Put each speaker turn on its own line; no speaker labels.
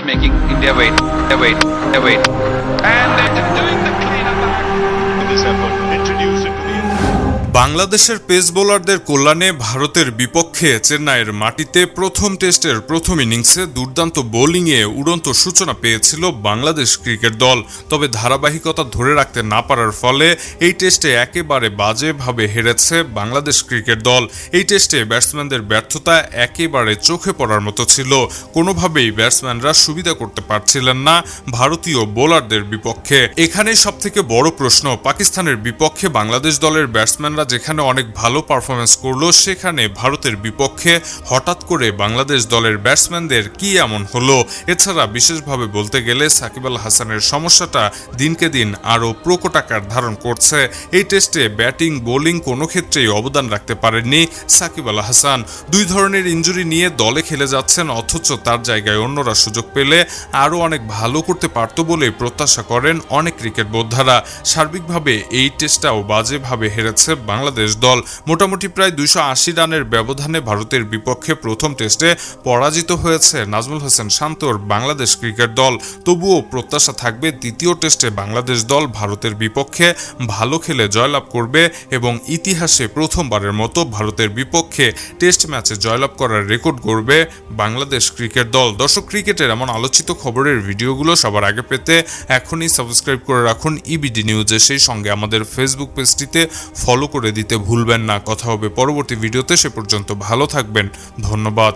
matchmaking. India wait, India wait, India wait. And
বাংলাদেশের pace বোলারদের কল্যাণে ভারতের বিপক্ষে চেন্নাইয়ের মাটিতে প্রথম টেস্টের প্রথম ইনিংসে দুর্দান্ত বোলিংয়ে উড়ন্ত সূচনা পেয়েছিল বাংলাদেশ ক্রিকেট দল। তবে ধারাবাহিকতা ধরে রাখতে না পারার ফলে এই টেস্টে একেবারে বাজেভাবে হেরেছে বাংলাদেশ ক্রিকেট দল। এই টেস্টে ব্যাটসম্যানদের ব্যর্থতা একেবারে চোখে পড়ার মতো ছিল। কোনোভাবেই ব্যাটসম্যানরা সুবিধা করতে পারছিলেন না ভারতীয় বোলারদের বিপক্ষে। এখানেই সবথেকে বড় প্রশ্ন, পাকিস্তানের বিপক্ষে বাংলাদেশ দলের ব্যাটসম্যানরা যেখানে অনেক ভালো পারফরমেন্স করল, সেখানে ভারতের বিপক্ষে হঠাৎ করে বাংলাদেশ দলের ব্যাটসম্যানদের কি এমন হলো? এছাড়া বিশেষভাবে বলতে গেলে সাকিব আল হাসানের সমস্যাটা দিনকে দিন আরও প্রকটাকার ধারণ করছে। এই টেস্টে ব্যাটিং বোলিং কোনো ক্ষেত্রেই অবদান রাখতে পারেননি সাকিব আল হাসান। দুই ধরনের ইঞ্জুরি নিয়ে দলে খেলে যাচ্ছেন, অথচ তার জায়গায় অন্যরা সুযোগ পেলে আরও অনেক ভালো করতে পারত বলে প্রত্যাশা করেন অনেক ক্রিকেট বোদ্ধারা। সার্বিকভাবে এই টেস্টটাও বাজেভাবে হেরেছে বাংলাদেশ দল মোটামুটি প্রায় দুইশো আশি রানের ব্যবধানে ভারতের বিপক্ষে প্রথম টেস্টে পরাজিত হয়েছে নাজমুল হোসেন শান্তর বাংলাদেশ ক্রিকেট দল। তবুও প্রত্যাশা থাকবে দ্বিতীয় টেস্টে বাংলাদেশ দল ভারতের বিপক্ষে ভালো খেলে জয়লাভ করবে এবং ইতিহাসে প্রথমবারের মতো ভারতের বিপক্ষে টেস্ট ম্যাচে জয়লাভ করার রেকর্ড গড়বে বাংলাদেশ ক্রিকেট দল। দর্শক, ক্রিকেটের এমন আলোচিত খবরের ভিডিওগুলো সবার আগে পেতে এখনই সাবস্ক্রাইব করে রাখুন ইবিডি নিউজে। সেই সঙ্গে আমাদের ফেসবুক পেজটিতে ফলো করে দিতে ভুলবেন না। কথা হবে পরবর্তী ভিডিওতে। সে পর্যন্ত ভালো থাকবেন। ধন্যবাদ।